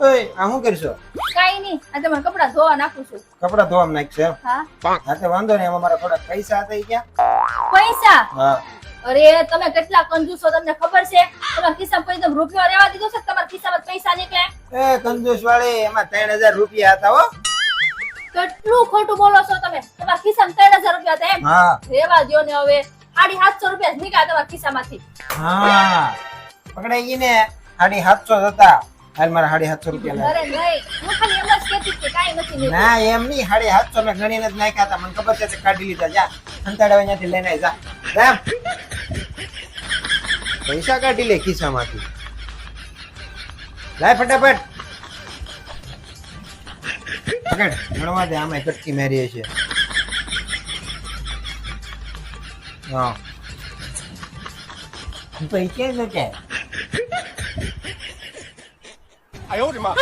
ઓય આ શું કરશો? કાઈ નહીં આ તમારા કપડા ધોવા નાખું છું. કપડા ધોવા નાખશે હા. હા તો વાંધો નહીં એમાં થોડા પૈસા હતા ઈ પૈસા? હા. અરે તમે કેટલા કંજૂસો તમને ખબર છે? તમારા ખિસ્સામાં કોઈ એકદમ રૂપિયો રહેવા દીધો છે તમારા ખિસ્સામાં પૈસા નીકળે? એ કંજૂસ વાળી એમાં ત્રણ હજાર રૂપિયા હતા હો. કેટલું ખોટું બોલો છો તમે? તમારા ખિસ્સામાં ત્રણ હજાર રૂપિયા હતા એમ? હા. દ્યો ને હવે. સાડી સાતસો રૂપિયા નીકળ્યા તમારા ખિસ્સામાંથી. હા. પકડાઈ ગઈ ને? સાડી સાતસો જ હતા. હાલ મારા સાડી સાતસો રૂપિયા. ના એમ નહીં સાડી સાતસો મેં ગણીને જ નાખ્યા હતા. મને ખબર છે કાઢી લીધા. જા સંતાડે અહીંયાથી લઈને જા. રામ. પૈસા કાઢી લે ખિસ્સામાંથી. લાય ફટાફટ. પકડ ગણવા દે આમાં કટકી મારીએ છીએ. હા. પૈસા નતા 哎呦我的妈！